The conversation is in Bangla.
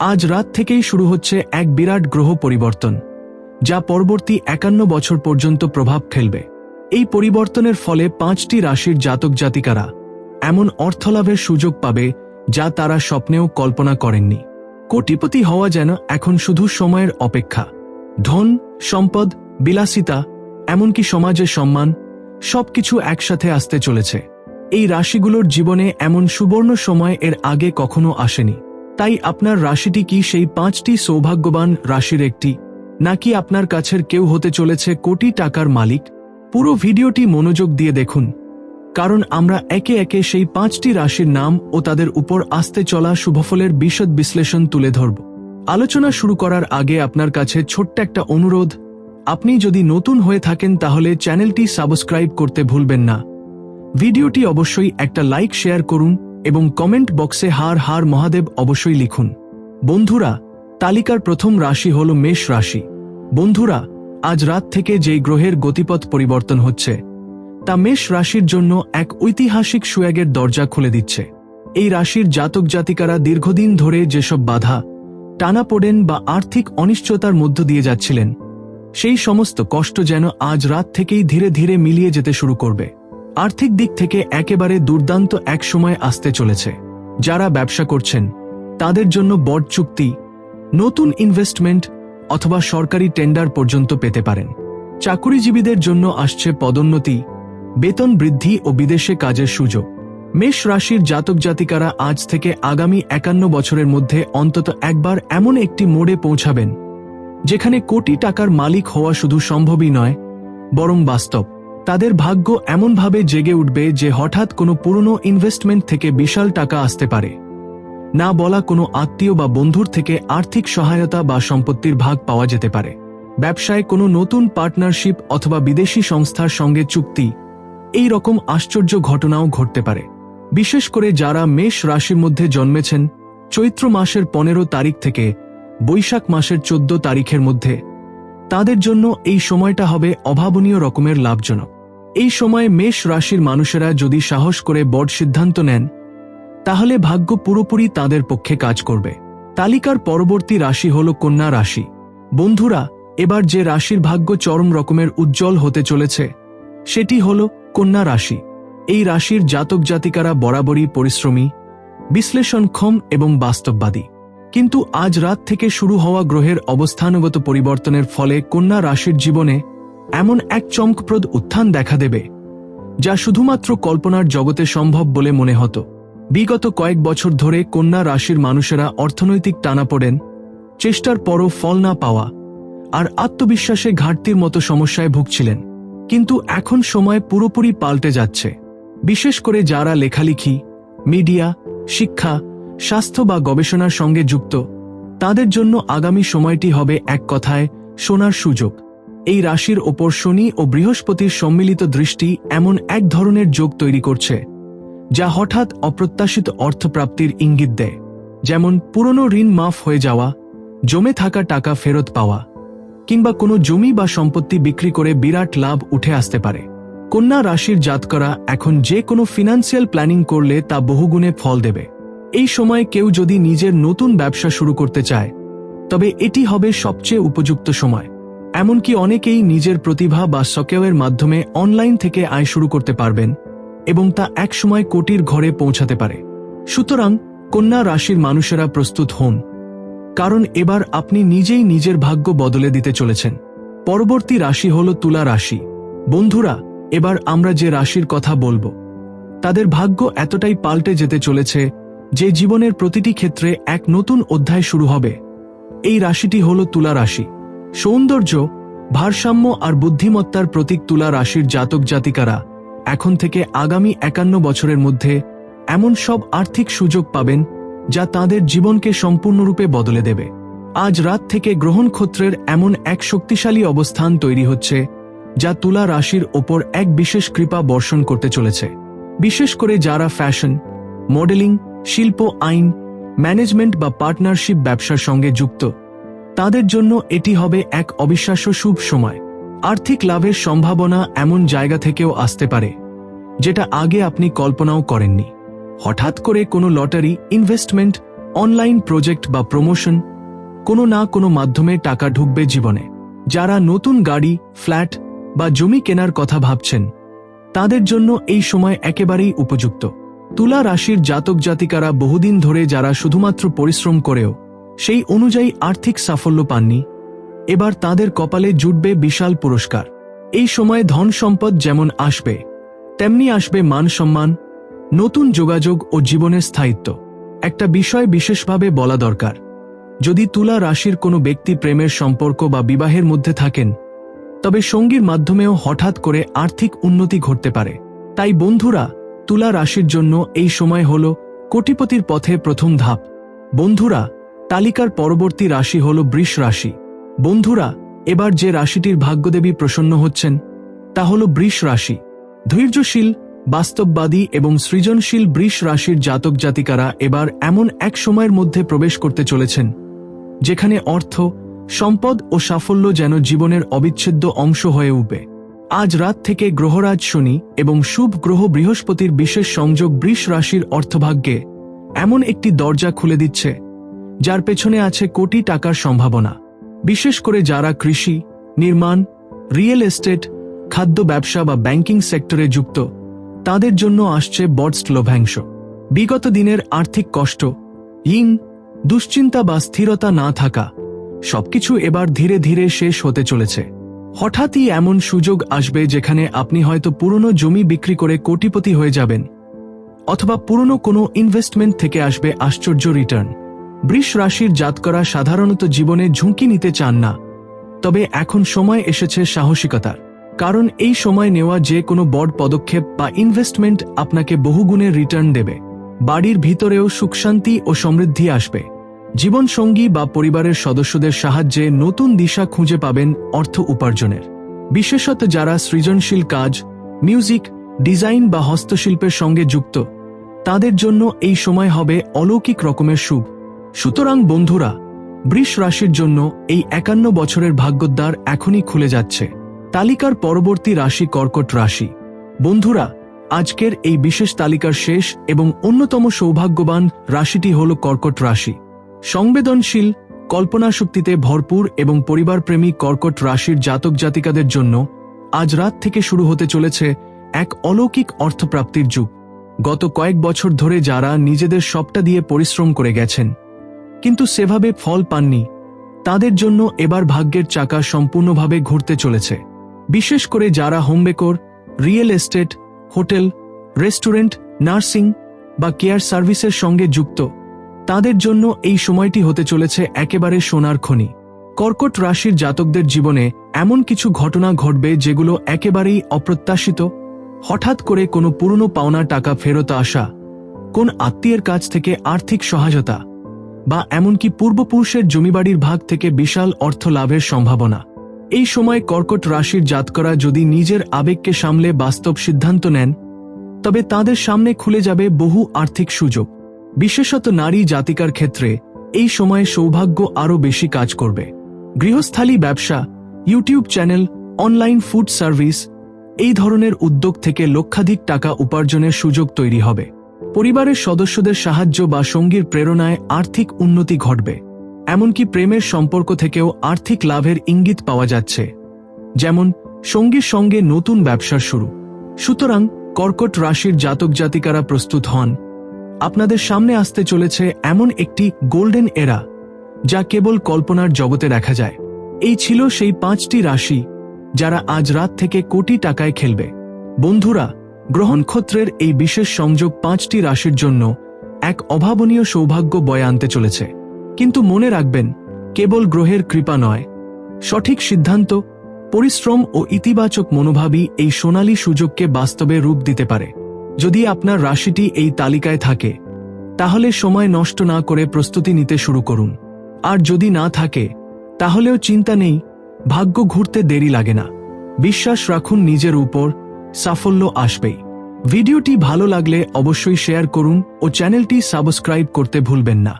আজ রাত থেকেই শুরু হচ্ছে এক বিরাট গ্রহ পরিবর্তন, যা পরবর্তী একান্ন বছর পর্যন্ত প্রভাব ফেলবে। এই পরিবর্তনের ফলে পাঁচটি রাশির জাতক জাতিকারা এমন অর্থলাভের সুযোগ পাবে যা তারা স্বপ্নেও কল্পনা করেননি। কোটিপতি হওয়া যেন এখন শুধু সময়ের অপেক্ষা। ধন, সম্পদ, বিলাসিতা, এমনকি সমাজের সম্মান, সবকিছু একসাথে আসতে চলেছে। এই রাশিগুলোর জীবনে এমন সুবর্ণ সময় এর আগে কখনো আসেনি। তাই আপনার রাশিটি কি সেই পাঁচটি সৌভাগ্যবান রাশির একটি? নাকি আপনার কাছের কেউ হতে চলেছে কোটি টাকার মালিক? পুরো ভিডিওটি মনোযোগ দিয়ে দেখুন। কারণ আমরা একে একে সেই পাঁচটি রাশির নাম ও তাদের উপর আসতে চলা শুভফলের বিশদ বিশ্লেষণ তুলে ধরব। আলোচনা শুরু করার আগে আপনার কাছে ছোট্ট একটা অনুরোধ। আপনি যদি নতুন হয়ে থাকেন তাহলে চ্যানেলটি সাবস্ক্রাইব করতে ভুলবেন না। ভিডিওটি অবশ্যই একটা লাইক শেয়ার করুন এবং কমেন্ট বক্সে হার হার মহাদেব অবশ্যই লিখুন। বন্ধুরা, তালিকার প্রথম রাশি হল মেষ রাশি। বন্ধুরা, আজ রাত থেকে যেই গ্রহের গতিপথ পরিবর্তন হচ্ছে, তা মেষ রাশির জন্য এক ঐতিহাসিক সুয়াগের দরজা খুলে দিচ্ছে। এই রাশির জাতক জাতিকারা দীর্ঘদিন ধরে যেসব বাধা, টানাপোড়েন বা আর্থিক অনিশ্চয়তার মধ্য দিয়ে যাচ্ছিলেন, সেই সমস্ত কষ্ট যেন আজ রাত থেকেই ধীরে ধীরে মিলিয়ে যেতে শুরু করবে। আর্থিক দিক থেকে একেবারে দুর্দান্ত এক সময় আসতে চলেছে। যারা ব্যবসা করছেন, তাদের জন্য বড় চুক্তি, নতুন ইনভেস্টমেন্ট অথবা সরকারি টেন্ডার পর্যন্ত পেতে পারেন। চাকুরিজীবীদের জন্য আসছে পদোন্নতি, বেতন বৃদ্ধি ও বিদেশে কাজের সুযোগ। মেষ রাশির জাতক জাতিকারা আজ থেকে আগামী একান্ন বছরের মধ্যে অন্তত একবার এমন একটি মোড়ে পৌঁছাবেন, যেখানে কোটি টাকার মালিক হওয়া শুধু সম্ভবই নয়, বরং বাস্তব। তাদের ভাগ্য এমনভাবে জেগে উঠবে যে হঠাৎ কোনো পুরনো ইনভেস্টমেন্ট থেকে বিশাল টাকা আসতে পারে। না বলা কোনো আত্মীয় বা বন্ধুর থেকে আর্থিক সহায়তা বা সম্পত্তির ভাগ পাওয়া যেতে পারে। ব্যবসায় কোনো নতুন পার্টনারশিপ অথবা বিদেশি সংস্থার সঙ্গে চুক্তি, এই রকম আশ্চর্য ঘটনাও ঘটতে পারে। বিশেষ করে যারা মেষ রাশির মধ্যে জন্মেছেন, চৈত্র মাসের পনেরো তারিখ থেকে বৈশাখ মাসের চোদ্দ তারিখের মধ্যে, তাদের জন্য এই সময়টা হবে অভাবনীয় রকমের লাভজনক। এই সময়ে মেষ রাশির মানুষেরা যদি সাহস করে বড় সিদ্ধান্ত নেন, তাহলে ভাগ্য পুরোপুরি তাদের পক্ষে কাজ করবে। তালিকার পরবর্তী রাশি হল কন্যা রাশি। বন্ধুরা, এবার যে রাশির ভাগ্য চরম রকমের উজ্জ্বল হতে চলেছে, সেটি হল কন্যা রাশি। এই রাশির জাতক জাতিকারা বরাবরই পরিশ্রমী বিশ্লেষণক্ষম এবং বাস্তববাদী। কিন্তু আজ রাত থেকে শুরু হওয়া গ্রহের অবস্থানগত পরিবর্তনের ফলে কন্যা রাশির জীবনে এমন এক চমকপ্রদ উত্থান দেখা দেবে, যা শুধুমাত্র কল্পনার জগতে সম্ভব বলে মনে হতো। বিগত কয়েক বছর ধরে কন্যা রাশির মানুষেরা অর্থনৈতিক টানাপোড়েন চেষ্টার পরও ফল না পাওয়া, আর আত্মবিশ্বাসে ঘাটতির মতো সমস্যায় ভুগছিলেন। কিন্তু এখন সময় পুরোপুরি পাল্টে যাচ্ছে। বিশেষ করে যারা লেখালেখি, মিডিয়া, শিক্ষা, স্বাস্থ্য বা গবেষণার সঙ্গে যুক্ত, তাদের জন্য আগামী সময়টি হবে এক কথায় সোনার সুযোগ। এই রাশির ওপর শনি ও বৃহস্পতির সম্মিলিত দৃষ্টি এমন এক ধরনের যোগ তৈরি করছে, যা হঠাৎ অপ্রত্যাশিত অর্থপ্রাপ্তির ইঙ্গিত দেয়, যেমন পুরনো ঋণ মাফ হয়ে যাওয়া, জমে থাকা টাকা ফেরত পাওয়া, কিংবা কোনো জমি বা সম্পত্তি বিক্রি করে বিরাট লাভ উঠে আসতে পারে। কন্যা রাশির জাতকরা এখন যে কোনো ফিনান্সিয়াল প্ল্যানিং করলে তা বহুগুণে ফল দেবে। এই সময়ে কেউ যদি নিজের নতুন ব্যবসা শুরু করতে চায়, তবে এটি হবে সবচেয়ে উপযুক্ত সময়। এমনকি অনেকেই নিজের প্রতিভা বা সকেওয়ের মাধ্যমে অনলাইন থেকে আয় শুরু করতে পারবেন এবং তা একসময় কোটির ঘরে পৌঁছাতে পারে। সুতরাং, কন্যা রাশির মানুষেরা প্রস্তুত হন, কারণ এবার আপনি নিজেই নিজের ভাগ্য বদলে দিতে চলেছেন। পরবর্তী রাশি হল তুলা রাশি। বন্ধুরা, এবার আমরা যে রাশির কথা বলব, তাদের ভাগ্য এতটাই পাল্টে যেতে চলেছে যে জীবনের প্রতিটি ক্ষেত্রে এক নতুন অধ্যায় শুরু হবে। এই রাশিটি হল তুলা রাশি। সৌন্দর্য, ভারসাম্য আর বুদ্ধিমত্তার প্রতীক তুলা রাশির জাতক জাতিকারা এখন থেকে আগামী একান্ন বছরের মধ্যে এমন সব আর্থিক সুযোগ পাবেন যা তাদের জীবনকে সম্পূর্ণরূপে বদলে দেবে। আজ রাত থেকে গ্রহণক্ষত্রের এমন এক শক্তিশালী অবস্থান তৈরি হচ্ছে যা তুলা রাশির ওপর এক বিশেষ কৃপা বর্ষণ করতে চলেছে। বিশেষ করে যারা ফ্যাশন, মডেলিং, শিল্প, আইন, ম্যানেজমেন্ট বা পার্টনারশিপ ব্যবসার সঙ্গে যুক্ত তাদের জন্য এটি হবে এক অবিশ্বাস্য শুভ সময়। আর্থিক লাভের সম্ভাবনা এমন জায়গা থেকেও আসতে পারে, যেটা আগে আপনি কল্পনাও করেননি। হঠাৎ করে কোনো লটারি ইনভেস্টমেন্ট অনলাইন প্রজেক্ট বা প্রমোশন কোনো না কোনো মাধ্যমে টাকা ঢুকবে জীবনে। যারা নতুন গাড়ি ফ্ল্যাট বা জমি কেনার কথা ভাবছেন, তাদের জন্য এই সময় একেবারেই উপযুক্ত। তুলা রাশির জাতক জাতিকারা বহুদিন ধরে যারা শুধুমাত্র পরিশ্রম করেও সেই অনুযায়ী আর্থিক সাফল্য পাননি। এবার তাদের কপালে জুটবে বিশাল পুরস্কার। এই সময়ে ধন সম্পদ যেমন আসবে, তেমনি আসবে মান সম্মান, নতুন যোগাযোগ ও জীবনের স্থায়িত্ব। একটা বিষয় বিশেষভাবে বলা দরকার। যদি তুলা রাশির কোনো ব্যক্তি প্রেমের সম্পর্ক বা বিবাহের মধ্যে থাকেন, তবে সঙ্গীর মাধ্যমেও হঠাৎ করে আর্থিক উন্নতি ঘটতে পারে। তাই বন্ধুরা, তুলা রাশির জন্য এই সময় হল কোটিপতির পথে প্রথম ধাপ। বন্ধুরা তালিকার পরবর্তী রাশি হল বৃষ রাশি। বন্ধুরা, এবার যে রাশিটির ভাগ্যদেবী প্রসন্ন হচ্ছেন, তা হল বৃষ রাশি। ধৈর্যশীল, বাস্তববাদী এবং সৃজনশীল বৃষ রাশির জাতক জাতিকারা এবার এমন এক সময়ের মধ্যে প্রবেশ করতে চলেছেন, যেখানে অর্থ, সম্পদ ও সাফল্য যেন জীবনের অবিচ্ছেদ্য অংশ হয়ে উঠবে। আজ রাত থেকে গ্রহরাজ শনি এবং শুভ গ্রহ বৃহস্পতির বিশেষ সংযোগ বৃষ রাশির অর্থভাগ্যে এমন একটি দরজা খুলে দিচ্ছে যার পেছনে আছে কোটি টাকার সম্ভাবনা। বিশেষ করে যারা কৃষি, নির্মাণ, রিয়েল এস্টেট, খাদ্য ব্যবসা বা ব্যাংকিং সেক্টরে যুক্ত, তাদের জন্য আসছে বডস্ট লভ্যাংশ বিগত দিনের আর্থিক কষ্ট ইং দুশ্চিন্তা বা স্থিরতা না থাকা, সবকিছু এবার ধীরে ধীরে শেষ হতে চলেছে। হঠাৎই এমন সুযোগ আসবে যেখানে আপনি হয়তো পুরনো জমি বিক্রি করে কোটিপতি হয়ে যাবেন, অথবা পুরনো কোনো ইনভেস্টমেন্ট থেকে আসবে আশ্চর্য রিটার্ন বৃষ রাশির জাতকরা সাধারণত জীবনে ঝুঁকি নিতে চান না। তবে এখন সময় এসেছে সাহসিকতার। কারণ এই সময় নেওয়া যে কোনো বড় পদক্ষেপ বা ইনভেস্টমেন্ট আপনাকে বহুগুণে রিটার্ন দেবে। বাড়ির ভিতরেও সুখশান্তি ও সমৃদ্ধি আসবে। জীবনসঙ্গী বা পরিবারের সদস্যদের সাহায্যে নতুন দিশা খুঁজে পাবেন অর্থ উপার্জনের। বিশেষত যারা সৃজনশীল কাজ মিউজিক ডিজাইন বা হস্তশিল্পের সঙ্গে যুক্ত, তাদের জন্য এই সময় হবে অলৌকিক রকমের শুভ। সুতরাং বন্ধুরা, বৃষ রাশির জন্য এই একান্ন বছরের ভাগ্যোদ্বার এখনই খুলে যাচ্ছে। তালিকার পরবর্তী রাশি কর্কট রাশি। বন্ধুরা, আজকের এই বিশেষ তালিকার শেষ এবং অন্যতম সৌভাগ্যবান রাশিটি হল কর্কট রাশি। সংবেদনশীল, কল্পনাশক্তিতে ভরপুর এবং পরিবারপ্রেমী কর্কট রাশির জাতক জাতিকাদের জন্য আজ রাত থেকে শুরু হতে চলেছে এক অলৌকিক অর্থপ্রাপ্তির যুগ। গত কয়েক বছর ধরে যারা নিজেদের সবটা দিয়ে পরিশ্রম করে গেছেন কিন্তু সেভাবে ফল পাননি। তাদের জন্য এবার ভাগ্যের চাকা সম্পূর্ণভাবে ঘুরতে চলেছে। বিশেষ করে যারা home baker real estate, hotel, restaurant, nursing বা কেয়ার সার্ভিসের সঙ্গে যুক্ত, তাদের জন্য এই সময়টি হতে চলেছে একেবারে সোনার খনি। কর্কট রাশির জাতকদের জীবনে এমন কিছু ঘটনা ঘটবে যেগুলো একেবারেই অপ্রত্যাশিত। হঠাৎ করে কোনো পুরনো পাওনা টাকা ফেরত আসা, কোন আত্মীয়ের কাছ থেকে আর্থিক সহায়তা বা এমনকি পূর্বপুরুষের জমিবাড়ির ভাগ থেকে বিশাল অর্থ লাভের সম্ভাবনা। এই সময় কর্কট রাশির জাতকরা যদি নিজের আবেগকে সামলে বাস্তব সিদ্ধান্ত নেন, তবে তাদের সামনে খুলে যাবে বহু আর্থিক সুযোগ। বিশেষত নারী জাতিকার ক্ষেত্রে এই সময়ে সৌভাগ্য আরও বেশি কাজ করবে। গৃহস্থালী ব্যবসা, YouTube channel, online food service, এই ধরনের উদ্যোগ থেকে লক্ষাধিক টাকা উপার্জনের সুযোগ তৈরি হবে। পরিবারের সদস্যদের সাহায্য বা সঙ্গীর প্রেরণায় আর্থিক উন্নতি ঘটবে, এমনকি প্রেমের সম্পর্ক থেকেও আর্থিক লাভের ইঙ্গিত পাওয়া যাচ্ছে। যেমন, সঙ্গীর সঙ্গে নতুন ব্যবসার শুরু। সুতরাং, কর্কট রাশির জাতক জাতিকারা প্রস্তুত হন। আপনাদের সামনে আসতে চলেছে এমন একটি গোল্ডেন এরা, যা কেবল কল্পনার জগতে দেখা যায়। এই ছিল সেই পাঁচটি রাশি, যারা আজ রাত থেকে কোটি টাকায় খেলবে। বন্ধুরা গ্রহণক্ষত্রের এই বিশেষ সংযোগ পাঁচটি রাশির জন্য এক অভাবনীয় সৌভাগ্য বয়ে আনতে চলেছে। কিন্তু মনে রাখবেন, কেবল গ্রহের কৃপা নয়। সঠিক সিদ্ধান্ত, পরিশ্রম ও ইতিবাচক মনোভাবই এই সোনালী সুযোগকে বাস্তবে রূপ দিতে পারে। যদি আপনার রাশিটি এই তালিকায় থাকে, তাহলে সময় নষ্ট না করে প্রস্তুতি নিতে শুরু করুন। আর যদি না থাকে, তাহলেও চিন্তা নেই, ভাগ্য ঘুরতে দেরি লাগে না। বিশ্বাস রাখুন নিজের উপর সাফল্য আসবেই। ভিডিওটি ভালো লাগলে অবশ্যই শেয়ার করুন ও চ্যানেলটি সাবস্ক্রাইব করতে ভুলবেন না।